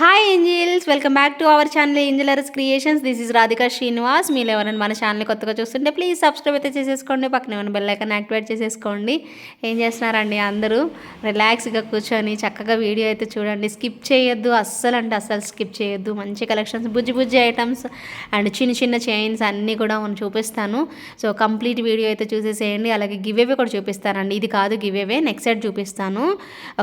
Hi angels welcome back to our channel angelers creations this is Radhika Srinivas మీరు ఎవరైనా మన channel కొత్తగా చూస్తుంటే ప్లీజ్ సబ్స్క్రైబ్ అయితే చేసేసుకోండి. పక్కన ఏమైనా బెల్ ఐకాన్ యాక్టివేట్ చేసేసుకోండి. ఏం చేస్తున్నారండి అందరూ? రిలాక్స్గా కూర్చొని చక్కగా వీడియో అయితే చూడండి. స్కిప్ చేయొద్దు. అస్సలు అంటే అస్సలు స్కిప్ చేయొద్దు. మంచి కలెక్షన్స్ బుజ్జి బుజ్జి ఐటమ్స్ అండ్ చిన్న చిన్న చైన్స్ అన్నీ కూడా మనం చూపిస్తాను. సో కంప్లీట్ వీడియో అయితే చూసేసేయండి. అలాగే గివ్ కూడా చూపిస్తానండి. ఇది కాదు గివ్ నెక్స్ట్ సెట్ చూపిస్తాను.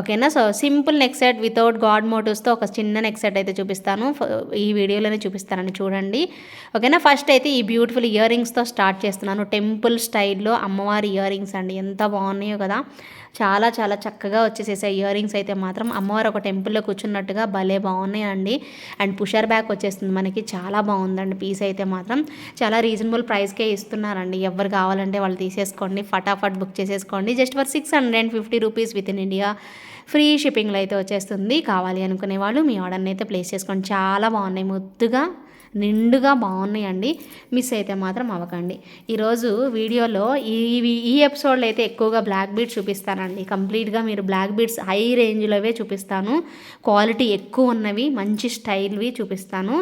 ఓకేనా so simple next set without god మోటివ్స్తో ఒక చిన్న నెక్స్ట్ సెట్ అయితే చూపిస్తాను. ఈ వీడియోలోనే చూపిస్తానండి చూడండి. ఓకేనా? ఫస్ట్ అయితే ఈ బ్యూటిఫుల్ ఇయర్ రింగ్స్తో స్టార్ట్ చేస్తున్నాను. టెంపుల్ స్టైల్లో అమ్మవారి ఇయర్ రింగ్స్ అండి. ఎంత బాగున్నాయో కదా. చాలా చాలా చక్కగా వచ్చేసేసాయి ఇయర్ రింగ్స్ అయితే మాత్రం. అమ్మవారు ఒక టెంపుల్లో కూర్చున్నట్టుగా భలే బాగున్నాయి అండి అండ్ పుషర్ బ్యాక్ వచ్చేస్తుంది మనకి. చాలా బాగుందండి పీస్ అయితే మాత్రం. చాలా రీజనబుల్ ప్రైస్కే ఇస్తున్నారండి. ఎవరు కావాలంటే వాళ్ళు తీసేసుకోండి. ఫటాఫట్ బుక్ చేసేసుకోండి. Just for six hundred and fifty rupees within India. Free షిప్పింగ్లో అయితే వచ్చేస్తుంది. కావాలి అనుకునే వాళ్ళు మీ ఆర్డర్ని అయితే ప్లేస్ చేసుకోండి. చాలా బాగున్నాయి. ముద్దుగా నిండుగా బాగున్నాయండి. మిస్ అయితే మాత్రం అవ్వకండి. ఈరోజు వీడియోలో ఇవి ఈ ఎపిసోడ్లో అయితే ఎక్కువగా బ్లాక్ బీడ్స్ చూపిస్తానండి. కంప్లీట్గా మీరు బ్లాక్ బీడ్స్ హై రేంజ్లోవే చూపిస్తాను. క్వాలిటీ ఎక్కువ ఉన్నవి మంచి స్టైల్వి చూపిస్తాను.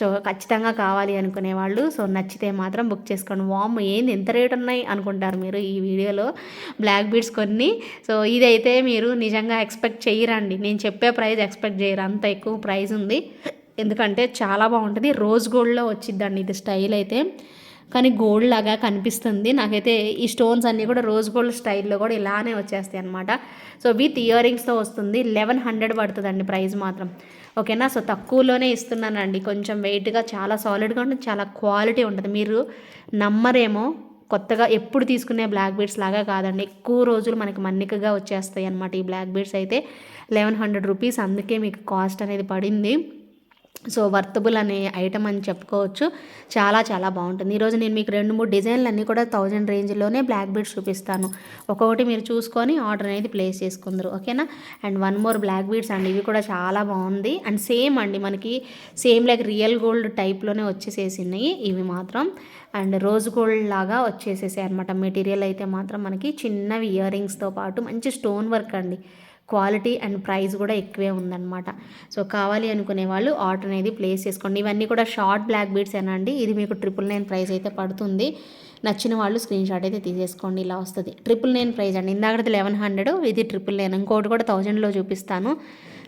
సో ఖచ్చితంగా కావాలి అనుకునే వాళ్ళు సో నచ్చితే మాత్రం బుక్ చేసుకోండి. వామ్ ఏంది? ఎంత రేట్ ఉన్నాయి అనుకుంటారు మీరు ఈ వీడియోలో. బ్లాక్ బీడ్స్ కొన్ని. సో ఇదైతే మీరు నిజంగా ఎక్స్పెక్ట్ చేయరండి. నేను చెప్పే ప్రైస్ ఎక్స్పెక్ట్ చేయరు. అంత ఎక్కువ ప్రైస్ ఉంది. ఎందుకంటే చాలా బాగుంటుంది. రోజ్ గోల్డ్లో వచ్చిద్దండి ఇది స్టైల్ అయితే. కానీ గోల్డ్ లాగా కనిపిస్తుంది. నాకైతే ఈ స్టోన్స్ అన్నీ కూడా రోజ్ గోల్డ్ స్టైల్లో కూడా ఇలానే వచ్చేస్తాయి అనమాట సో విత్ ఇయర్ రింగ్స్తో వస్తుంది. లెవెన్ హండ్రెడ్ పడుతుందండి ప్రైస్ మాత్రం. ఓకేనా? సో తక్కువలోనే ఇస్తున్నానండి. కొంచెం వెయిట్గా చాలా సాలిడ్గా ఉంటుంది చాలా క్వాలిటీ ఉంటుంది. మీరు నమ్మరేమో కొత్తగా ఎప్పుడు తీసుకునే బ్లాక్ బీడ్స్ లాగా కాదండి. ఎక్కువ రోజులు మనకి మన్నికగా వచ్చేస్తాయి అనమాట ఈ బ్లాక్ బీడ్స్ అయితే. లెవెన్ హండ్రెడ్ రూపీస్ అందుకే మీకు కాస్ట్ అనేది పడింది. సో వర్తబుల్ అనే ఐటమ్ అని చెప్పుకోవచ్చు. చాలా చాలా బాగుంటుంది. ఈరోజు నేను మీకు రెండు మూడు డిజైన్లు అన్నీ కూడా థౌజండ్ రేంజ్లోనే బ్లాక్ బీడ్స్ చూపిస్తాను. ఒక్కొక్కటి మీరు చూసుకొని ఆర్డర్ అనేది ప్లేస్ చేసుకుందరు. ఓకేనా? And one more black beads అండి. ఇవి కూడా చాలా బాగుంది. అండ్ సేమ్ అండి మనకి సేమ్ లైక్ రియల్ గోల్డ్ టైప్లోనే వచ్చేసేసినాయి. ఇవి మాత్రం. అండ్ రోజ్ గోల్డ్ లాగా వచ్చేసేసాయి అనమాట మెటీరియల్ అయితే మాత్రం మనకి చిన్నవి ఇయర్ రింగ్స్తో పాటు. మంచి స్టోన్ వర్క్ అండి. క్వాలిటీ అండ్ ప్రైస్ కూడా ఎక్కువే ఉందన్నమాట. సో కావాలి అనుకునే వాళ్ళు ఆర్డర్ అనేది ప్లేస్ చేసుకోండి. ఇవన్నీ కూడా షార్ట్ బ్లాక్ బీడ్స్ అండి? ఇది మీకు ట్రిపుల్ నైన్ ప్రైస్ అయితే పడుతుంది. నచ్చిన వాళ్ళు స్క్రీన్ షాట్ అయితే తీసేసుకోండి. ఇలా వస్తుంది. ట్రిపుల్ నైన్ ప్రైస్ అండి. ఇందాకది లెవెన్ హండ్రెడ్ ఇది ట్రిపుల్ నైన్. ఇంకోటి కూడా థౌజండ్లో చూపిస్తాను.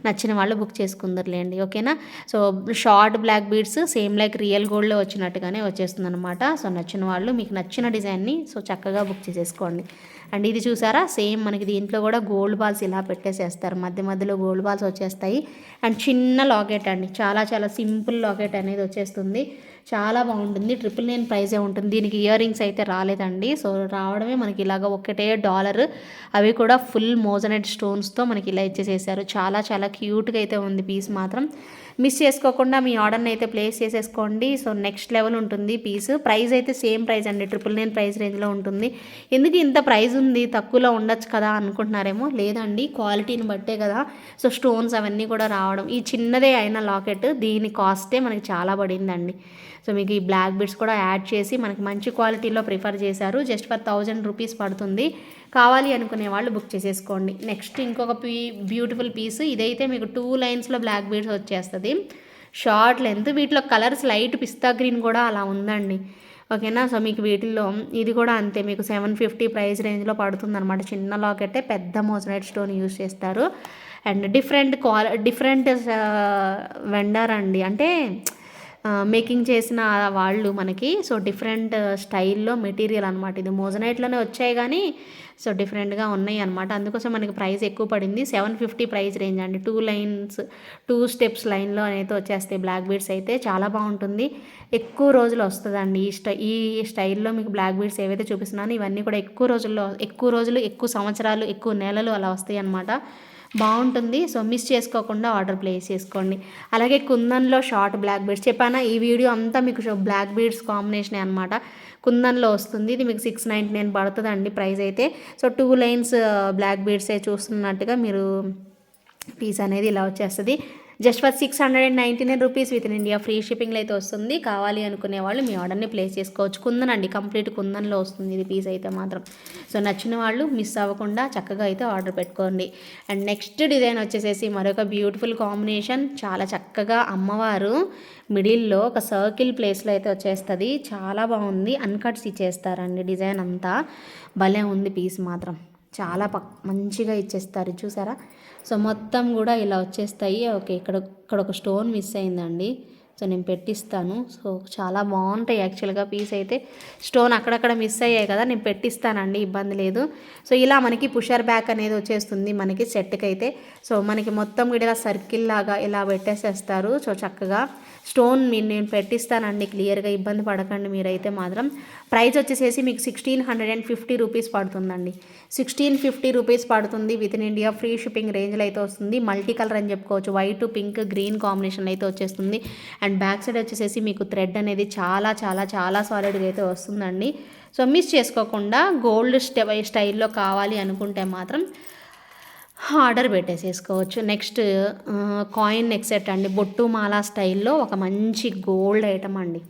నచ్చిన వాళ్ళు బుక్ చేసుకుందరులేండి. ఓకేనా? So short black beads same like real గోల్డ్లో వచ్చినట్టుగానే వచ్చేస్తుంది అనమాట సో నచ్చిన వాళ్ళు మీకు నచ్చిన డిజైన్ని సో చక్కగా బుక్ చేసేసుకోండి. అండ్ ఇది చూసారా? సేమ్ మనకి దీంట్లో కూడా గోల్డ్ బాల్స్ ఇలా పెట్టేసేస్తారు. మధ్య మధ్యలో గోల్డ్ బాల్స్ వచ్చేస్తాయి. అండ్ చిన్న లాకెట్ అండి. చాలా చాలా సింపుల్ లాకెట్ అనేది వచ్చేస్తుంది. చాలా బాగుంటుంది. ట్రిపుల్ నైన్ ప్రైజే ఉంటుంది. దీనికి ఇయర్ రింగ్స్ అయితే రాలేదండి. సో రావడమే మనకి ఇలాగ ఒకటే డాలర్. అవి కూడా ఫుల్ మోజనైట్ స్టోన్స్తో మనకి ఇలా ఇచ్చేసేసారు. చాలా చాలా క్యూట్గా అయితే ఉంది పీస్ మాత్రం. మిస్ చేసుకోకుండా మీ ఆర్డర్ని అయితే ప్లేస్ చేసేసుకోండి. సో నెక్స్ట్ లెవెల్ ఉంటుంది పీస్. ప్రైస్ అయితే సేమ్ ప్రైస్ అండి. ట్రిపుల్ నైన్ ప్రైస్ రేంజ్లో ఉంటుంది. ఎందుకు ఇంత ప్రైస్ ఉంది? తక్కువలో ఉండొచ్చు కదా అనుకుంటున్నారేమో? లేదండి. క్వాలిటీని బట్టే కదా. సో స్టోన్స్ అవన్నీ కూడా రావడం. ఈ చిన్నదే అయిన లాకెట్ దీని కాస్టే మనకి చాలా పడిందండి. సో మీకు ఈ బ్లాక్ బిడ్స్ కూడా యాడ్ చేసి మనకి మంచి క్వాలిటీలో ప్రిఫర్ చేశారు. జస్ట్ ఫర్ థౌజండ్ రూపీస్ పడుతుంది. కావాలి అనుకునే వాళ్ళు బుక్ చేసేసుకోండి. నెక్స్ట్ ఇంకొక పీ బ్యూటిఫుల్ పీస్ ఇదైతే మీకు టూ లైన్స్లో బ్లాక్ బీడ్స్ వచ్చేస్తుంది. షార్ట్ లెంత్ వీటిలో కలర్స్ లైట్ పిస్తా గ్రీన్ కూడా అలా ఉందండి. ఓకేనా? సో మీకు వీటిల్లో ఇది కూడా అంతే. మీకు సెవెన్ ఫిఫ్టీ ప్రైస్ రేంజ్లో పడుతుంది అనమాట చిన్న లాకెట్టే పెద్ద మోజనైట్ స్టోన్ యూస్ చేస్తారు. అండ్ డిఫరెంట్ క్వాల డిఫరెంట్ వెండర్ అండి. అంటే మేకింగ్ చేసిన వాళ్ళు మనకి. సో డిఫరెంట్ స్టైల్లో మెటీరియల్ అనమాట ఇది మోజనైట్లోనే వచ్చాయి కానీ సో డిఫరెంట్గా ఉన్నాయి అనమాట అందుకోసం మనకి ప్రైస్ ఎక్కువ పడింది. సెవెన్ ఫిఫ్టీ ప్రైస్ రేంజ్ అండి. టూ లైన్స్ టూ స్టెప్స్ లైన్లో అయితే వచ్చేస్తాయి బ్లాక్ బీడ్స్ అయితే. చాలా బాగుంటుంది. ఎక్కువ రోజులు వస్తుందండి ఈ స్టై ఈ స్టైల్లో మీకు బ్లాక్ బీడ్స్ ఏవైతే చూపిస్తున్నానో ఇవన్నీ కూడా ఎక్కువ రోజుల్లో ఎక్కువ రోజులు ఎక్కువ సంవత్సరాలు ఎక్కువ నెలలు అలా వస్తాయి అనమాట బాగుంటుంది. సో మిస్ చేసుకోకుండా ఆర్డర్ ప్లేస్ చేసుకోండి. అలాగే కుందన్లో షార్ట్ బ్లాక్ బీడ్స్. చెప్పానా ఈ వీడియో అంతా మీకు బ్లాక్ బీడ్స్ కాంబినేషన్ అనమాట కుందన్లో వస్తుంది. ఇది మీకు సిక్స్ నైంటీ నైన్ పడుతుందండి ప్రైస్ అయితే. సో టూ లైన్స్ బ్లాక్ బీడ్సే చూస్తున్నట్టుగా మీరు పీస్ అనేది ఇలా వచ్చేస్తుంది. Just for six hundred and ninety nine rupees within India free షిప్పింగ్లో అయితే వస్తుంది. కావాలి అనుకునే వాళ్ళు మీ ఆర్డర్ని ప్లేస్ చేసుకోవచ్చు. కుందన్ అండి కంప్లీట్ కుందన్లో వస్తుంది ఇది పీస్ అయితే మాత్రం. సో నచ్చిన వాళ్ళు మిస్ అవ్వకుండా చక్కగా అయితే ఆర్డర్ పెట్టుకోండి. అండ్ నెక్స్ట్ డిజైన్ వచ్చేసేసి మరొక బ్యూటిఫుల్ కాంబినేషన్. చాలా చక్కగా అమ్మవారు మిడిల్లో ఒక సర్కిల్ ప్లేస్లో అయితే వచ్చేస్తుంది. చాలా బాగుంది. అన్కట్స్ ఇచ్చేస్తారండి డిజైన్ అంతా. భలే ఉంది పీస్ మాత్రం. చాలా పక్ మంచిగా ఇచ్చేస్తారు. చూసారా? సో మొత్తం కూడా ఇలా వచ్చేస్తాయి. ఓకే ఇక్కడ ఇక్కడ ఒక స్టోన్ మిస్ అయిందండి. సో నేను పెట్టిస్తాను. సో చాలా బాగుంటాయి యాక్చువల్గా పీస్ అయితే. స్టోన్ అక్కడక్కడ మిస్ అయ్యాయి కదా నేను పెట్టిస్తానండి ఇబ్బంది లేదు. సో ఇలా మనకి పుషర్ బ్యాక్ అనేది వచ్చేస్తుంది మనకి సెట్కి అయితే. సో మనకి మొత్తం కూడా ఇలా సర్కిల్ లాగా ఇలా పెట్టేసేస్తారు. సో చక్కగా స్టోన్ మీరు నేను పెట్టిస్తానండి క్లియర్గా ఇబ్బంది పడకండి మీరైతే మాత్రం. ప్రైస్ వచ్చేసేసి మీకు sixteen hundred and fifty rupees పడుతుందండి. సిక్స్టీన్ ఫిఫ్టీ రూపీస్ పడుతుంది with in India. Free shipping రేంజ్లో అయితే వస్తుంది. మల్టీ కలర్ అని చెప్పుకోవచ్చు. వైట్ పింక్ గ్రీన్ కాంబినేషన్ అయితే వచ్చేస్తుంది. అండ్ బ్యాక్ సైడ్ వచ్చేసేసి మీకు థ్రెడ్ అనేది చాలా చాలా చాలా సాలిడ్గా అయితే వస్తుందండి. సో మిస్ చేసుకోకుండా గోల్డ్ స్టె స్టైల్లో కావాలి అనుకుంటే మాత్రం ఆర్డర్ పెట్టేసేసుకోవచ్చు. నెక్స్ట్ కాయిన్ నెక్సెట్ అండి. బొట్టు మాలా స్టైల్లో ఒక మంచి గోల్డ్ ఐటమ్ అండి.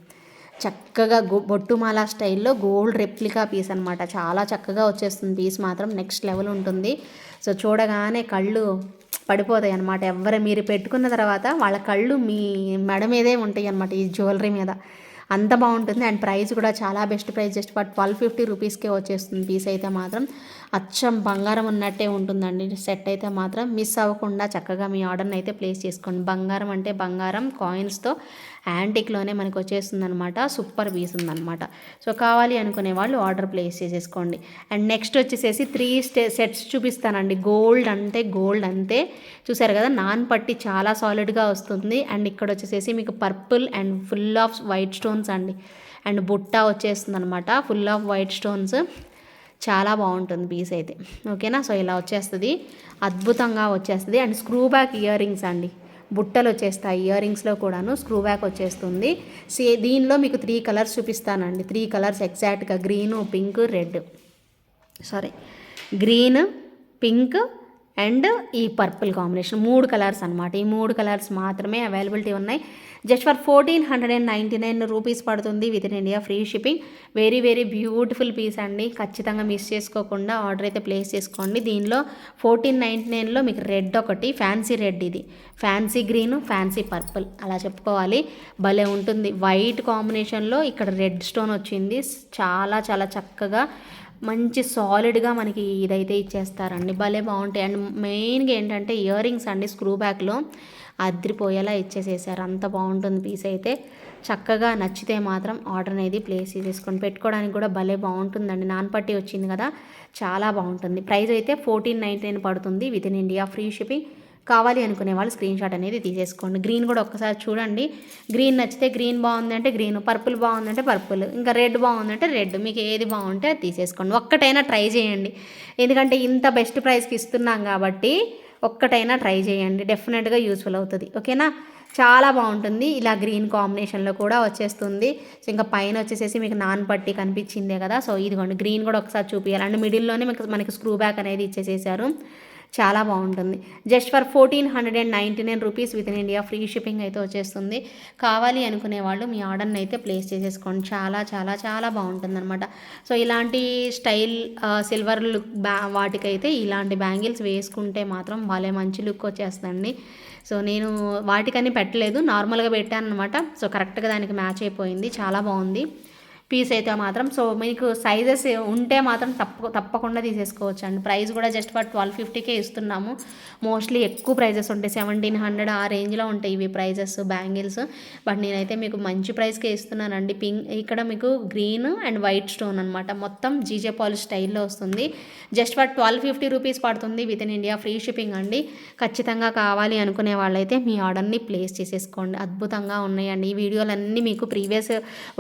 చక్కగా గో బొట్టుమాల స్టైల్లో గోల్డ్ రెప్లికా పీస్ అనమాట చాలా చక్కగా వచ్చేస్తుంది పీస్ మాత్రం. నెక్స్ట్ లెవెల్ ఉంటుంది. సో చూడగానే కళ్ళు పడిపోతాయి అనమాట ఎవరు మీరు పెట్టుకున్న తర్వాత వాళ్ళ కళ్ళు మీ మెడ మీదే ఉంటాయి అనమాట ఈ జ్యువెలరీ మీద. అంత బాగుంటుంది. అండ్ ప్రైస్ కూడా చాలా best price. Just but twelve fifty రూపీస్కే వచ్చేస్తుంది పీస్ అయితే మాత్రం. అచ్చం బంగారం ఉన్నట్టే ఉంటుందండి. సెట్ అయితే మాత్రం మిస్ అవ్వకుండా చక్కగా మీ ఆర్డర్ని అయితే ప్లేస్ చేసుకోండి. బంగారం అంటే బంగారం కాయిన్స్తో యాంటిక్లోనే మనకు వచ్చేస్తుంది అనమాట సూపర్ పీస్ ఉందన్నమాట. సో కావాలి అనుకునే వాళ్ళు ఆర్డర్ ప్లేస్ చేసేసుకోండి. అండ్ నెక్స్ట్ వచ్చేసేసి త్రీ స్టే సెట్స్ చూపిస్తానండి. గోల్డ్ అంటే గోల్డ్ అంతే. చూసారు కదా నాన్ పట్టి చాలా సాలిడ్గా వస్తుంది. అండ్ ఇక్కడ వచ్చేసేసి మీకు purple and full of white stones అండి. అండ్ బుట్ట వచ్చేస్తుంది అనమాట ఫుల్ ఆఫ్ వైట్ స్టోన్స్. చాలా బాగుంటుంది పీస్ అయితే. ఓకేనా? సో ఇలా వచ్చేస్తుంది. అద్భుతంగా వచ్చేస్తుంది. And screw back ear rings అండి. బుట్టలు వచ్చేస్తాయి ఇయర్ రింగ్స్లో కూడాను స్క్రూ బ్యాక్ వచ్చేస్తుంది. సే దీనిలో మీకు త్రీ కలర్స్ చూపిస్తానండి. త్రీ కలర్స్ ఎగ్జాక్ట్గా green pink red sorry green pink and ఈ పర్పుల్ కాంబినేషన్ మూడు కలర్స్ అనమాట ఈ మూడు కలర్స్ మాత్రమే అవైలబిలిటీ ఉన్నాయి. Just for fourteen hundred and ninety nine rupees పడుతుంది within India free shipping. Very very beautiful piece అండి. ఖచ్చితంగా మిస్ చేసుకోకుండా ఆర్డర్ అయితే ప్లేస్ చేసుకోండి. దీనిలో ఫోర్టీన్ నైంటీ నైన్లో మీకు రెడ్ ఒకటి ఫ్యాన్సీ రెడ్ ఇది. Fancy green fancy purple. అలా చెప్పుకోవాలి. భలే ఉంటుంది. వైట్ కాంబినేషన్లో ఇక్కడ రెడ్ స్టోన్ వచ్చింది. చాలా చాలా చక్కగా మంచి సాలిడ్గా మనకి ఇదైతే ఇచ్చేస్తారండి. భలే బాగుంటాయి. అండ్ మెయిన్గా ఏంటంటే ఇయర్ రింగ్స్ అండి స్క్రూ బ్యాక్లో అద్రిపోయేలా ఇచ్చేసేసారు. అంత బాగుంటుంది పీస్ అయితే. చక్కగా నచ్చితే మాత్రం ఆర్డర్ అనేది ప్లేస్ చేసుకొని పెట్టుకోవడానికి కూడా భలే బాగుంటుందండి. నాన్ పట్టి వచ్చింది కదా చాలా బాగుంటుంది. ప్రైస్ అయితే ఫోర్టీన్ నైన్ పడుతుంది with in India free shipping. కావాలి అనుకునే వాళ్ళు స్క్రీన్ షాట్ అనేది తీసేసుకోండి. గ్రీన్ కూడా ఒక్కసారి చూడండి. గ్రీన్ నచ్చితే గ్రీన్ బాగుందంటే గ్రీన్ పర్పుల్ బాగుందంటే పర్పుల్ ఇంకా రెడ్ బాగుందంటే రెడ్ మీకు ఏది బాగుంటే అది తీసేసుకోండి. ఒక్కటైనా ట్రై చేయండి. ఎందుకంటే ఇంత బెస్ట్ ప్రైస్కి ఇస్తున్నాం కాబట్టి ఒక్కటైనా ట్రై చేయండి. డెఫినెట్గా యూస్ఫుల్ అవుతుంది. ఓకేనా చాలా బాగుంటుంది. ఇలా గ్రీన్ కాంబినేషన్లో కూడా వచ్చేస్తుంది. సో ఇంకా పైన వచ్చేసేసి మీకు నాన్ పట్టి కనిపించిందే కదా? సో ఇదిగోండి. గ్రీన్ కూడా ఒకసారి చూపించాలి అండ్ మిడిల్లోనే మీకు మనకి స్క్రూ బ్యాక్ అనేది ఇచ్చేసేసారు. చాలా బాగుంటుంది. Just for fourteen hundred and ninety nine rupees within India free shipping అయితే వచ్చేస్తుంది. కావాలి అనుకునే వాళ్ళు మీ ఆర్డర్ని అయితే ప్లేస్ చేసేసుకోండి. చాలా చాలా చాలా బాగుంటుంది అనమాట సో ఇలాంటి స్టైల్ సిల్వర్ లుక్ బ్యా వాటికైతే ఇలాంటి బ్యాంగిల్స్ వేసుకుంటే మాత్రం వాళ్ళే మంచి లుక్ వచ్చేస్తుందండి. సో నేను వాటికని పెట్టలేదు. నార్మల్గా పెట్టాను అనమాట సో కరెక్ట్గా దానికి మ్యాచ్ అయిపోయింది. చాలా బాగుంది. పీస్ అయితే మాత్రం. సో మీకు సైజెస్ ఉంటే మాత్రం తప్ప తప్పకుండా తీసేసుకోవచ్చు అండి ప్రైస్ కూడా జస్ట్ ఫర్ ట్వెల్వ్ ఫిఫ్టీకే ఇస్తున్నాము. మోస్ట్లీ ఎక్కువ ప్రైజెస్ ఉంటాయి. సెవెంటీన్ హండ్రెడ్ ఆ రేంజ్లో ఉంటాయి ఇవి ప్రైజెస్ బ్యాంగిల్స్ బట్ నేనైతే మీకు మంచి ప్రైస్కే ఇస్తున్నానండి. పింక్ ఇక్కడ మీకు గ్రీన్ అండ్ వైట్ స్టోన్ అనమాట మొత్తం జీజే పాలిష్ స్టైల్లో వస్తుంది. Just for twelve fifty rupees పడుతుంది with in India free shipping అండి. ఖచ్చితంగా కావాలి అనుకునే వాళ్ళైతే మీ ఆర్డర్ని ప్లేస్ చేసేసుకోండి. అద్భుతంగా ఉన్నాయండి. ఈ వీడియోలన్నీ మీకు previous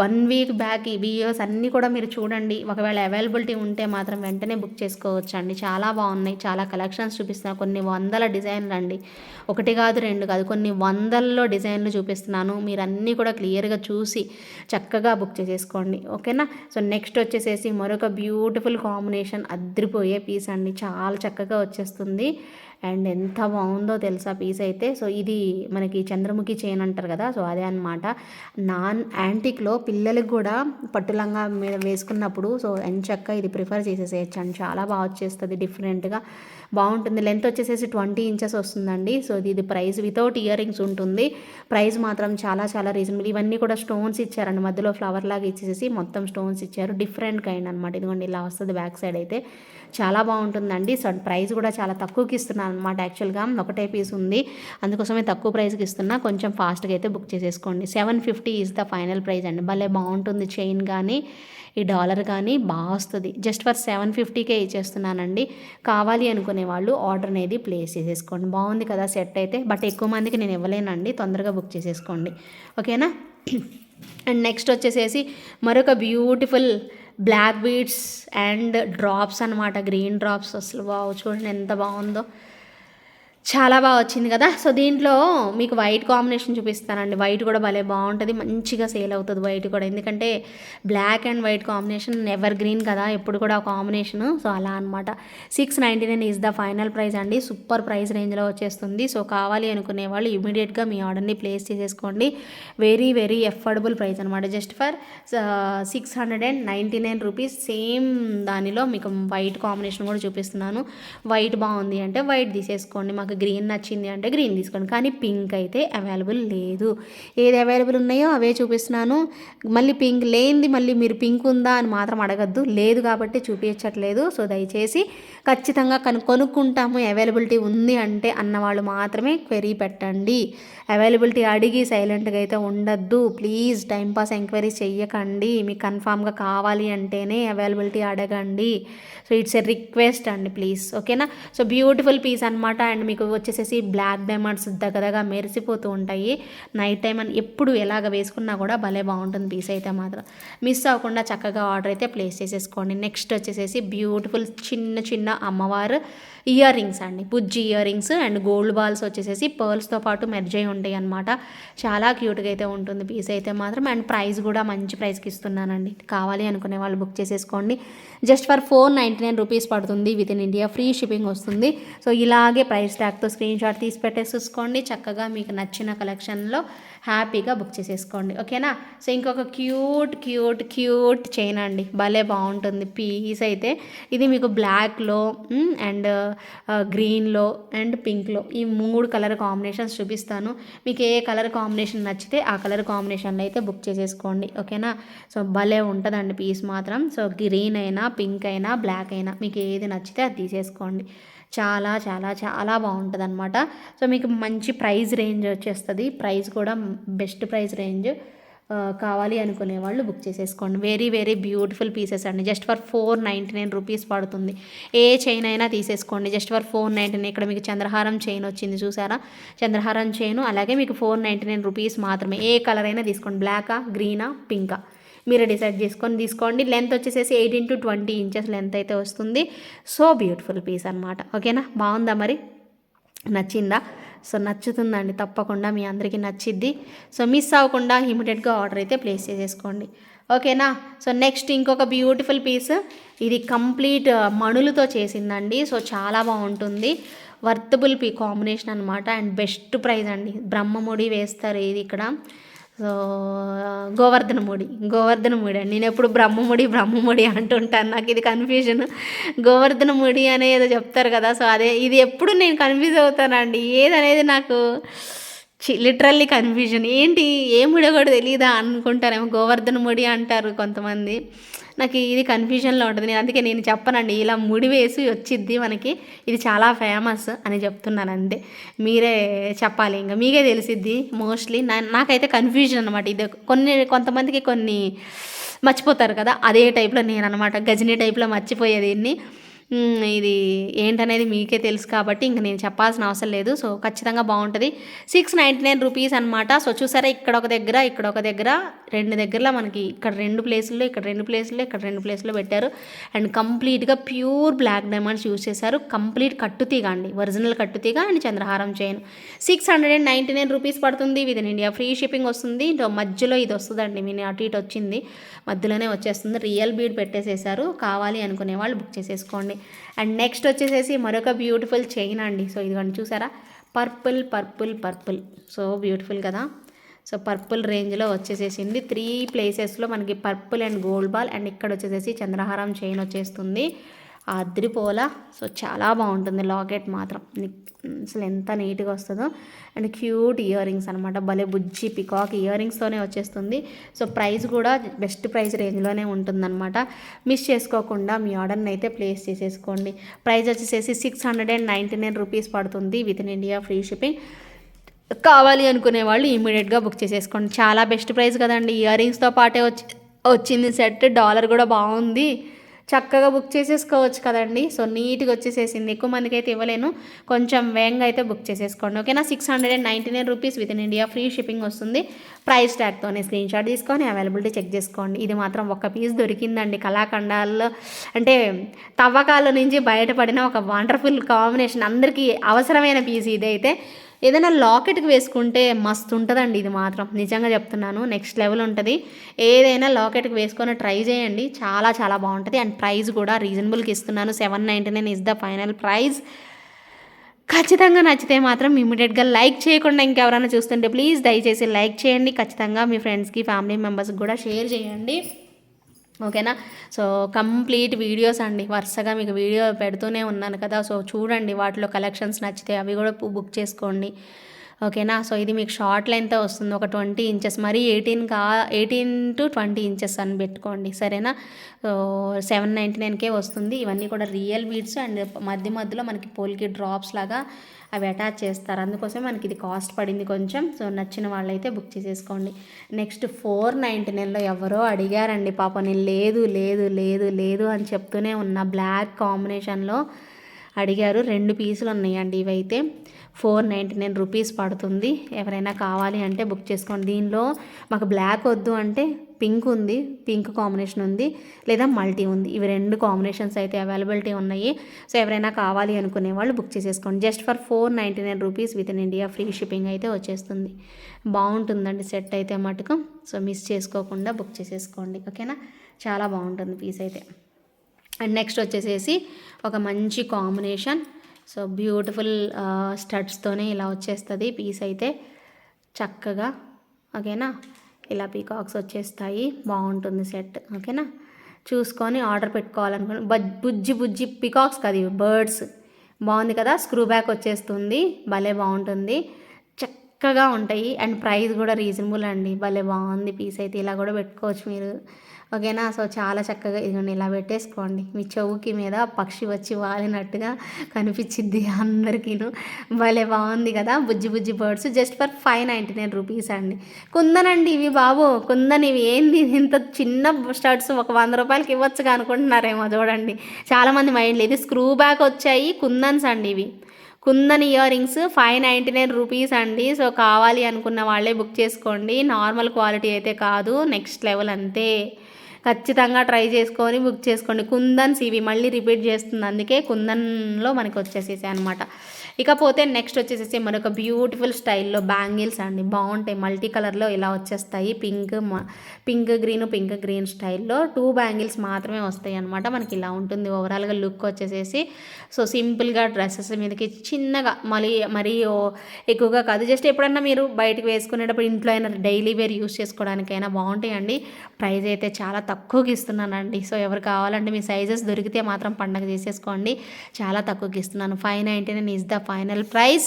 one week back videos అన్నీ కూడా మీరు చూడండి. ఒకవేళ అవైలబిలిటీ ఉంటే మాత్రం వెంటనే బుక్ చేసుకోవచ్చు అండి చాలా బాగున్నాయి. చాలా కలెక్షన్స్ చూపిస్తున్నాను కొన్ని వందల డిజైన్లు అండి. ఒకటి కాదు రెండు కాదు. కొన్ని వందల్లో డిజైన్లు చూపిస్తున్నాను. మీరు అన్నీ కూడా క్లియర్గా చూసి చక్కగా బుక్ చేసేసుకోండి. ఓకేనా? సో నెక్స్ట్ వచ్చేసేసి మరొక బ్యూటిఫుల్ కాంబినేషన్ అద్రిపోయే పీస్ అండి. చాలా చక్కగా వచ్చేస్తుంది. అండ్ ఎంత బాగుందో తెలుసా పీస్ అయితే. సో ఇది మనకి చంద్రముఖి చైన్ అంటారు కదా సో అదే అనమాట నాన్ యాంటిక్లో పిల్లలకు కూడా పట్టులంగా మీద వేసుకున్నప్పుడు సో ఎంచక్క ఇది ప్రిఫర్ చేసేసేయచ్చు అండ్. చాలా బాగా వచ్చేస్తుంది డిఫరెంట్గా. బాగుంటుంది. లెంత్ వచ్చేసేసి ట్వంటీ ఇంచెస్ వస్తుందండి. సో ఇది ఇది ప్రైస్ వితౌట్ ఇయర్ రింగ్స్ ఉంటుంది. ప్రైస్ మాత్రం చాలా చాలా రీజనబుల్. ఇవన్నీ కూడా స్టోన్స్ ఇచ్చారండి. మధ్యలో ఫ్లవర్ లాగా ఇచ్చేసి మొత్తం స్టోన్స్ ఇచ్చారు. డిఫరెంట్ కైండ్ అనమాట ఇదిగోండి ఇలా వస్తుంది బ్యాక్ సైడ్ అయితే. చాలా బాగుంటుందండి. సో ప్రైస్ కూడా చాలా తక్కువకి ఇస్తున్నాను అనమాట యాక్చువల్గా ఒకటే పీస్ ఉంది. అందుకోసమే తక్కువ ప్రైస్కి ఇస్తున్నా. కొంచెం ఫాస్ట్గా అయితే బుక్ చేసేసుకోండి. Seven fifty is the final price అండి. భలే బాగుంటుంది చైన్ కానీ ఈ డాలర్ కానీ బాగా వస్తుంది. జస్ట్ ఫర్ సెవెన్ ఫిఫ్టీకే ఇచ్చేస్తున్నానండి. కావాలి అనుకునే వాళ్ళు ఆర్డర్ అనేది ప్లేస్ చేసేసుకోండి. బాగుంది కదా సెట్ అయితే. బట్ ఎక్కువ మందికి నేను ఇవ్వలేనండి. తొందరగా బుక్ చేసేసుకోండి. ఓకేనా? అండ్ నెక్స్ట్ వచ్చేసేసి మరొక beautiful black beads and drops అనమాట గ్రీన్ డ్రాప్స్ అసలు. బాగా చూడండి ఎంత బాగుందో. చాలా బాగా వచ్చింది కదా. సో దీంట్లో మీకు వైట్ కాంబినేషన్ చూపిస్తానండి. వైట్ కూడా భలే బాగుంటుంది. మంచిగా సేల్ అవుతుంది వైట్ కూడా. ఎందుకంటే black and white combination evergreen కదా. ఎప్పుడు కూడా కాంబినేషన్ సో అలా అనమాట six ninety nine is the final price అండి సూపర్ ప్రైస్ రేంజ్లో వచ్చేస్తుంది. సో కావాలి అనుకునే వాళ్ళు ఇమీడియట్గా మీ ఆర్డర్ని ప్లేస్ చేసేసుకోండి. వెరీ వెరీ ఎఫర్డబుల్ ప్రైస్ అనమాట just for six hundred and ninety nine rupees same దానిలో మీకు వైట్ కాంబినేషన్ కూడా చూపిస్తున్నాను. వైట్ బాగుంది అంటే వైట్ తీసేసుకోండి. మాకు గ్రీన్ నచ్చింది అంటే గ్రీన్ తీసుకోండి. కానీ పింక్ అయితే అవైలబుల్ లేదు. ఏది అవైలబుల్ ఉన్నాయో అవే చూపిస్తున్నాను. మళ్ళీ పింక్ లేనిది మళ్ళీ మీరు పింక్ ఉందా అని మాత్రం అడగద్దు. లేదు కాబట్టి చూపించట్లేదు. సో దయచేసి ఖచ్చితంగా కను కొనుక్కుంటాము. అవైలబిలిటీ ఉంది అంటే అన్నవాళ్ళు మాత్రమే క్వెరీ పెట్టండి. అవైలబిలిటీ అడిగి సైలెంట్గా అయితే ఉండద్దు. ప్లీజ్ టైంపాస్ ఎంక్వైరీ చెయ్యకండి. మీకు కన్ఫామ్గా కావాలి అంటేనే అవైలబిలిటీ అడగండి. సో ఇట్స్ ఎ రిక్వెస్ట్ అండి ప్లీజ్. ఓకేనా? సో బ్యూటిఫుల్ పీస్ అనమాట అండ్ మీకు వచ్చేసేసి బ్లాక్ డైమండ్స్ దగ్గరగా మెరిసిపోతూ ఉంటాయి. నైట్ టైం అని ఎప్పుడు ఎలాగ వేసుకున్నా కూడా భలే బాగుంటుంది పీస్ అయితే మాత్రం. మిస్ అవ్వకుండా చక్కగా ఆర్డర్ అయితే ప్లేస్ చేసేసుకోండి. నెక్స్ట్ వచ్చేసేసి బ్యూటిఫుల్ చిన్న చిన్న అమ్మవారు ఇయర్ రింగ్స్ అండి. బుజ్జి ear rings and gold balls వచ్చేసేసి పర్ల్స్తో పాటు మెర్జ్ అయి ఉంటాయి అనమాట చాలా క్యూట్గా అయితే ఉంటుంది పీస్ అయితే మాత్రం. అండ్ ప్రైస్ కూడా మంచి ప్రైస్కి ఇస్తున్నానండి. కావాలి అనుకునే వాళ్ళు బుక్ చేసేసుకోండి. Just for four ninety nine rupees పడుతుంది. With in India free shipping వస్తుంది. సో ఇలాగే ప్రైస్ ట్యాగ్తో స్క్రీన్ షాట్ తీసి పెట్టేసేసుకోండి చక్కగా మీకు నచ్చిన కలెక్షన్లో హ్యాపీగా బుక్ చేసేసుకోండి. ఓకేనా? సో ఇంకొక క్యూట్ క్యూట్ క్యూట్ చైన్ అండి. భలే బాగుంటుంది. పీస్ అయితే. ఇది మీకు బ్లాక్లో అండ్ గ్రీన్లో అండ్ పింక్లో ఈ మూడు కలర్ కాంబినేషన్స్ చూపిస్తాను. మీకు ఏ కలర్ కాంబినేషన్ నచ్చితే ఆ కలర్ కాంబినేషన్లో అయితే బుక్ చేసేసుకోండి. ఓకేనా? సో భలే ఉంటుందండి పీస్ మాత్రం. సో గ్రీన్ అయినా పింక్ అయినా బ్లాక్ అయినా మీకు ఏది నచ్చితే అది తీసేసుకోండి. చాలా చాలా చాలా బాగుంటుంది అనమాట సో మీకు మంచి ప్రైస్ రేంజ్ వచ్చేస్తుంది. ప్రైస్ కూడా బెస్ట్ ప్రైస్ రేంజ్ కావాలి అనుకునే వాళ్ళు బుక్ చేసేసుకోండి. వెరీ వెరీ బ్యూటిఫుల్ పీసెస్ అండి. Just for four ninety nine rupees పడుతుంది. ఏ చైన్ అయినా తీసేసుకోండి. Just for four ninety nine ఇక్కడ మీకు చంద్రహారం చైన్ వచ్చింది చూసారా? చంద్రహారం చైన్ అలాగే మీకు ఫోర్ నైంటీ నైన్ రూపీస్ మాత్రమే. ఏ కలర్ అయినా తీసుకోండి. బ్లాకా గ్రీనా పింకా మీరు డిసైడ్ చేసుకొని తీసుకోండి. లెంత్ వచ్చేసేసి eighteen to twenty inches length అయితే వస్తుంది. సో బ్యూటిఫుల్ పీస్ అనమాట ఓకేనా? బాగుందా మరి? నచ్చిందా? సో నచ్చుతుందండి తప్పకుండా. మీ అందరికీ నచ్చిద్ది. సో మిస్ అవ్వకుండా ఇమీడియట్గా ఆర్డర్ అయితే ప్లేస్ చేసేసుకోండి. ఓకేనా? సో నెక్స్ట్ ఇంకొక బ్యూటిఫుల్ పీస్. ఇది కంప్లీట్ మణులతో చేసిందండి. సో చాలా బాగుంటుంది. వర్తబుల్ పీ కాంబినేషన్ అనమాట అండ్ బెస్ట్ ప్రైస్ అండి. బ్రహ్మముడి వేస్తారు ఇది ఇక్కడ. సో గోవర్ధనముడి గోవర్ధనముడి అండి. నేను ఎప్పుడు బ్రహ్మముడి బ్రహ్మముడి అంటుంటాను. నాకు ఇది కన్ఫ్యూజన్ గోవర్ధనముడి అనే ఏదో చెప్తారు కదా సో అదే ఇది ఎప్పుడు నేను కన్ఫ్యూజ్ అవుతానండి. ఏదనేది నాకు లిటరల్లీ కన్ఫ్యూజన్ ఏంటి ఏ ముడి కూడా తెలియదా అనుకుంటారేమో. గోవర్ధన ముడి అంటారు కొంతమంది. నాకు ఇది కన్ఫ్యూజన్లో ఉంటుంది. నేను అందుకే నేను చెప్పనండి. ఇలా ముడి వేసి వచ్చిద్ది మనకి. ఇది చాలా ఫేమస్ అని చెప్తున్నాను అంతే మీరే చెప్పాలి ఇంకా. మీకే తెలిసిద్ది మోస్ట్లీ నా నాకైతే కన్ఫ్యూజన్ అనమాట ఇది కొన్ని కొంతమందికి కొన్ని మర్చిపోతారు కదా. అదే టైప్లో నేను అనమాట గజనీ టైప్లో మర్చిపోయేది దీన్ని ఇది ఏంటనేది మీకే తెలుసు కాబట్టి ఇంక నేను చెప్పాల్సిన అవసరం లేదు. సో ఖచ్చితంగా బాగుంటుంది. సిక్స్ నైంటీ నైన్ రూపీస్ అనమాట సో చూసారా ఇక్కడ ఒక దగ్గర ఇక్కడ ఒక దగ్గర రెండు దగ్గరలో మనకి ఇక్కడ రెండు ప్లేసుల్లో ఇక్కడ రెండు ప్లేసుల్లో ఇక్కడ రెండు ప్లేసుల్లో పెట్టారు. అండ్ కంప్లీట్గా ప్యూర్ బ్లాక్ డైమండ్స్ యూస్ చేశారు. కంప్లీట్ కట్టుతీగ అండి. ఒరిజినల్ కట్టుతీగ and చంద్రహారం chain. Six hundred and ninety nine rupees పడుతుంది. With in India free shipping వస్తుంది. మధ్యలో ఇది వస్తుందండి. మీ అటు ఇటు వచ్చింది. మధ్యలోనే వచ్చేస్తుంది. రియల్ బీడ్ పెట్టేసేసారు. కావాలి అనుకునే వాళ్ళు బుక్ చేసేసుకోండి. ఉంటుంది. అండ్ నెక్స్ట్ వచ్చేసేసి మరొక బ్యూటిఫుల్ చైన్ అండి. సో ఇదిగోండి చూసారా? Purple purple purple so beautiful కదా? సో పర్పుల్ రేంజ్లో వచ్చేసేసింది. త్రీ ప్లేసెస్లో మనకి purple and gold ball and ఇక్కడ వచ్చేసేసి చంద్రహారం చైన్ వచ్చేస్తుంది. అద్రిపోల సో చాలా బాగుంటుంది లాకెట్ మాత్రం. అసలు ఎంత నీట్గా వస్తుందో. అండ్ క్యూట్ ఇయర్ రింగ్స్ అనమాట భలే బుజ్జి పికాక్ ఇయర్ రింగ్స్తోనే వచ్చేస్తుంది. సో ప్రైస్ కూడా బెస్ట్ ప్రైస్ రేంజ్లోనే ఉంటుందన్నమాట. మిస్ చేసుకోకుండా మీ ఆర్డర్ని అయితే ప్లేస్ చేసేసుకోండి. ప్రైస్ వచ్చేసేసి six hundred and ninety nine rupees పడుతుంది with in India free shipping. కావాలి అనుకునే వాళ్ళు ఇమీడియట్గా బుక్ చేసేసుకోండి. చాలా బెస్ట్ ప్రైస్ కదండి. ఇయర్ రింగ్స్తో పాటే వచ్చి వచ్చింది సెట్. డాలర్ కూడా బాగుంది. చక్కగా బుక్ చేసేసుకోవచ్చు కదండి. సో నీట్గా వచ్చేసేసింది. ఎక్కువ మందికి అయితే ఇవ్వలేను. కొంచెం వేగంగా అయితే బుక్ చేసేసుకోండి. ఓకేనా? Six hundred and ninety nine rupees within India. Free shipping వస్తుంది. ప్రైస్ ట్యాగ్తోనే స్క్రీన్ షాట్ తీసుకొని అవైలబిలిటీ చెక్ చేసుకోండి. ఇది మాత్రం ఒక పీస్ దొరికిందండి. కళాఖండాల్లో అంటే తవ్వకాల నుంచి బయటపడిన ఒక వండర్ఫుల్ కాంబినేషన్. అందరికీ అవసరమైన పీస్ ఇదైతే. ఏదైనా లాకెట్కి వేసుకుంటే మస్తు ఉంటుందండి ఇది మాత్రం. నిజంగా చెప్తున్నాను నెక్స్ట్ లెవెల్ ఉంటుంది. ఏదైనా లాకెట్కి వేసుకొని ట్రై చేయండి. చాలా చాలా బాగుంటుంది. అండ్ ప్రైస్ కూడా రీజనబుల్కి ఇస్తున్నాను. Seven ninety nine is the final price ఖచ్చితంగా నచ్చితే మాత్రం ఇమీడియట్గా లైక్ చేయకుండా ఇంకెవరైనా చూస్తుంటే ప్లీజ్ దయచేసి లైక్ చేయండి. ఖచ్చితంగా మీ ఫ్రెండ్స్కి ఫ్యామిలీ మెంబర్స్కి కూడా షేర్ చేయండి. ఓకేనా? సో కంప్లీట్ వీడియోస్ అండి. వరుసగా మీకు వీడియో పెడుతూనే ఉన్నాను కదా. సో చూడండి వాటిలో కలెక్షన్స్ నచ్చితే అవి కూడా బుక్ చేసుకోండి. ఓకేనా? సో ఇది మీకు షార్ట్ లెంత్ వస్తుంది. ఒక ట్వంటీ ఇంచెస్. మరి ఎయిటీన్ కా ఎయిటీన్ టు ట్వంటీ ఇంచెస్ అని పెట్టుకోండి. సరేనా? సెవెన్ నైంటీ నైన్కే వస్తుంది. ఇవన్నీ కూడా రియల్ బీడ్స్ అండ్ మధ్య మధ్యలో మనకి పోల్కి డ్రాప్స్ లాగా అవి అటాచ్ చేస్తారు. అందుకోసం మనకి ఇది కాస్ట్ పడింది కొంచెం. సో నచ్చిన వాళ్ళైతే బుక్ చేసేసుకోండి. నెక్స్ట్ ఫోర్ నైంటీ నైన్లో ఎవరో అడిగారండి. పాప నేను లేదు లేదు లేదు లేదు అని చెప్తూనే ఉన్న. బ్లాక్ కాంబినేషన్లో అడిగారు. రెండు పీసులు ఉన్నాయండి ఇవైతే. ఫోర్ నైంటీ నైన్ రూపీస్ పడుతుంది. ఎవరైనా కావాలి అంటే బుక్ చేసుకోండి. దీనిలో మాకు బ్లాక్ వద్దు అంటే పింక్ ఉంది. పింక్ కాంబినేషన్ ఉంది. లేదా మల్టీ ఉంది. ఇవి రెండు కాంబినేషన్స్ అయితే అవైలబిలిటీ ఉన్నాయి. సో ఎవరైనా కావాలి అనుకునే వాళ్ళు బుక్ చేసేసుకోండి. Just for four ninety nine rupees within India free shipping అయితే వచ్చేస్తుంది. బాగుంటుందండి సెట్ అయితే మటుకు. సో మిస్ చేసుకోకుండా బుక్ చేసేసుకోండి. ఓకేనా? చాలా బాగుంటుంది పీస్ అయితే. అండ్ నెక్స్ట్ వచ్చేసేసి ఒక మంచి కాంబినేషన్ సో బ్యూటిఫుల్ స్టడ్స్తోనే ఇలా వచ్చేస్తుంది. పీస్ అయితే చక్కగా ఓకేనా? ఇలా పీకాక్స్ వచ్చేస్తాయి. బాగుంటుంది సెట్ ఓకేనా? చూసుకొని ఆర్డర్ పెట్టుకోవాలనుకుని బజ్ బుజ్జి బుజ్జి పీకాక్స్ కదా ఇవి బర్డ్స్ బాగుంది కదా? స్క్రూ బ్యాక్ వచ్చేస్తుంది. భలే బాగుంటుంది. చక్కగా ఉంటాయి. అండ్ ప్రైస్ కూడా రీజనబుల్ అండి. భలే బాగుంది. పీస్ అయితే ఇలా కూడా పెట్టుకోవచ్చు మీరు. ఓకేనా? సో చాలా చక్కగా ఇదిగోండి ఇలా పెట్టేసుకోండి. మీ చెవుకి మీద పక్షి వచ్చి వాలినట్టుగా కనిపించింది అందరికీను. భలే బాగుంది కదా? బుజ్జి బుజ్జి birds just for five ninety nine rupees అండి. కుందనండి ఇవి బాబు. కుందని ఇవి ఏంది? ఇంత చిన్న స్టడ్స్ ఒక వంద రూపాయలకి ఇవ్వచ్చుగా అనుకుంటున్నారేమో చూడండి. చాలామంది మైండ్లో ఇది స్క్రూ బ్యాక్ వచ్చాయి కుందన్స్ అండి ఇవి. Kundan earrings five ninety nine rupees అండి. సో కావాలి అనుకున్న వాళ్ళే బుక్ చేసుకోండి. నార్మల్ క్వాలిటీ అయితే కాదు. నెక్స్ట్ లెవెల్ అంతే. ఖచ్చితంగా ట్రై చేసుకొని బుక్ చేసుకోండి. కుందన్స్ ఇవి మళ్ళీ రిపీట్ చేస్తుంది. అందుకే కుందన్లో మనకి వచ్చేసేసాయి అనమాట ఇకపోతే నెక్స్ట్ వచ్చేసేసి మరొక బ్యూటిఫుల్ స్టైల్లో బ్యాంగిల్స్ అండి. బాగుంటాయి. మల్టీ కలర్లో ఇలా వచ్చేస్తాయి. Pink pink green pink green స్టైల్లో టూ బ్యాంగిల్స్ మాత్రమే వస్తాయి అనమాట మనకి ఇలా ఉంటుంది. ఓవరాల్గా లుక్ వచ్చేసేసి సో సింపుల్గా డ్రెస్సెస్ మీదకి చిన్నగా మళ్ళీ మరీ ఎక్కువగా కాదు. జస్ట్ ఎప్పుడన్నా మీరు బయటకు వేసుకునేటప్పుడు ఇంట్లో అయినా డైలీ వేర్ యూస్ చేసుకోవడానికైనా బాగుంటాయండి. ప్రైస్ అయితే చాలా తక్కువకి ఇస్తున్నానండి. సో ఎవరు కావాలంటే మీ సైజెస్ దొరికితే మాత్రం పండగ చేసేసుకోండి చాలా తక్కువకి ఇస్తున్నాను. Five ninety nine is the final price.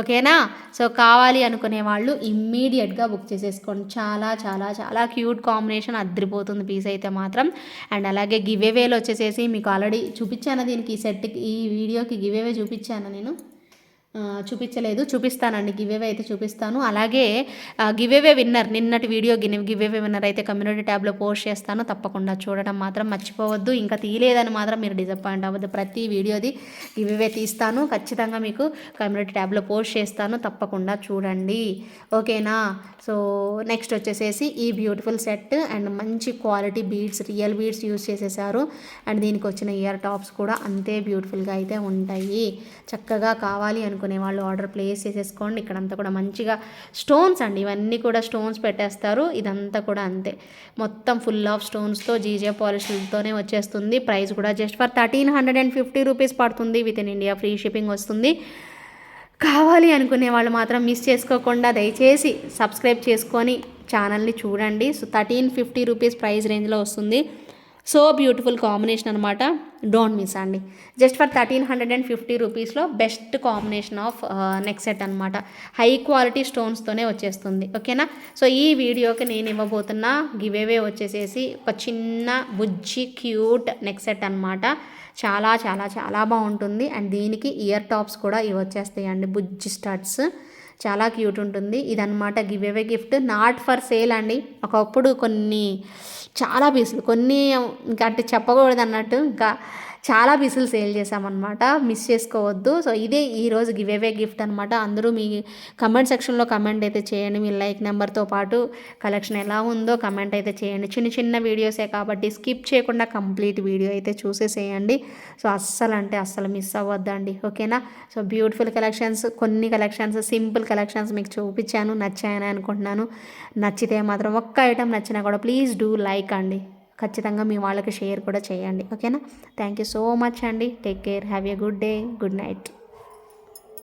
ఓకేనా? సో కావాలి అనుకునే వాళ్ళు ఇమ్మీడియట్గా బుక్ చేసేసుకోండి. చాలా చాలా చాలా క్యూట్ కాంబినేషన్ అద్దరిపోతుంది పీస్ అయితే మాత్రం. అండ్ అలాగే గివ్ వచ్చేసేసి మీకు ఆల్రెడీ చూపించాను దీనికి ఈ సెట్కి ఈ వీడియోకి గివ్ చూపించాను నేను. చూపించలేదు. చూపిస్తానండి. గివేవే అయితే చూపిస్తాను. అలాగే గివేవే విన్నర్. నిన్నటి వీడియో గిన్ గివేవే విన్నర్ అయితే కమ్యూనిటీ ట్యాబ్లో పోస్ట్ చేస్తాను. తప్పకుండా చూడడం మాత్రం మర్చిపోవద్దు. ఇంకా తీయలేదని మాత్రం మీరు డిసప్పాయింట్ అవ్వద్దు. ప్రతి వీడియోది గివేవే తీస్తాను. ఖచ్చితంగా మీకు కమ్యూనిటీ ట్యాబ్లో పోస్ట్ చేస్తాను. తప్పకుండా చూడండి. ఓకేనా? సో నెక్స్ట్ వచ్చేసేసి ఈ బ్యూటిఫుల్ సెట్ అండ్ మంచి quality beads real beads use చేసేసారు. అండ్ దీనికి వచ్చిన ఇయర్ టాప్స్ కూడా అంతే బ్యూటిఫుల్గా అయితే ఉంటాయి. చక్కగా కావాలి అనుకునే అనుకునే వాళ్ళు ఆర్డర్ ప్లేస్ చేసేసుకోండి. ఇక్కడంతా కూడా మంచిగా స్టోన్స్ అండి. ఇవన్నీ కూడా స్టోన్స్ పెట్టేస్తారు. ఇదంతా కూడా అంతే. మొత్తం ఫుల్ ఆఫ్ స్టోన్స్తో జీజే పాలిష్లతోనే వచ్చేస్తుంది. ప్రైస్ కూడా just for thirteen hundred and fifty rupees పడుతుంది. With in India free shipping వస్తుంది. కావాలి అనుకునే వాళ్ళు మాత్రం మిస్ చేసుకోకుండా దయచేసి సబ్స్క్రైబ్ చేసుకొని ఛానల్ని చూడండి. So thirteen fifty rupees price రేంజ్లో వస్తుంది. సో బ్యూటిఫుల్ కాంబినేషన్ అనమాట డోంట్ మిస్ అండి just for thirteen hundred and fifty రూపీస్లో best combination of neck set అనమాట హై క్వాలిటీ స్టోన్స్తోనే వచ్చేస్తుంది. ఓకేనా సో ఈ వీడియోకి నేను ఇవ్వబోతున్న గివేవే వచ్చేసేసి ఒక చిన్న బుజ్జి క్యూట్ నెక్ సెట్ అనమాట చాలా చాలా చాలా బాగుంటుంది. అండ్ దీనికి ఇయర్ టాప్స్ కూడా ఇవి వచ్చేస్తాయి అండి బుజ్జి స్టడ్స్ చాలా క్యూట్ ఉంటుంది. ఇదనమాట giveaway gift. Not for sale అండి. ఒకప్పుడు కొన్ని చాలా పీసులు. కొన్ని ఇంకా అంటే చెప్పకూడదు అన్నట్టు ఇంకా చాలా పీసులు సేల్ చేశామన్నమాట. మిస్ చేసుకోవద్దు. సో ఇదే ఈరోజు గివ్ అవే గిఫ్ట్ అనమాట అందరూ మీ కమెంట్ సెక్షన్లో కమెంట్ అయితే చేయండి. మీ లైక్ నెంబర్తో పాటు కలెక్షన్ ఎలా ఉందో కమెంట్ అయితే చేయండి. చిన్న చిన్న వీడియోసే కాబట్టి స్కిప్ చేయకుండా కంప్లీట్ వీడియో అయితే చూసేసేయండి. సో అస్సలు అంటే అస్సలు మిస్ అవ్వద్దండి. ఓకేనా? సో బ్యూటిఫుల్ కలెక్షన్స్ కొన్ని కలెక్షన్స్ సింపుల్ కలెక్షన్స్ మీకు చూపించాను నచ్చాయని అనుకుంటున్నాను. నచ్చితే మాత్రం ఒక్క ఐటెం నచ్చినా కూడా ప్లీజ్ డూ లైక్ అండి. ఖచ్చితంగా మీ వాళ్ళకి షేర్ కూడా చేయండి. ఓకేనా? థ్యాంక్ యూ సో మచ్ అండి. Take care have a good day good night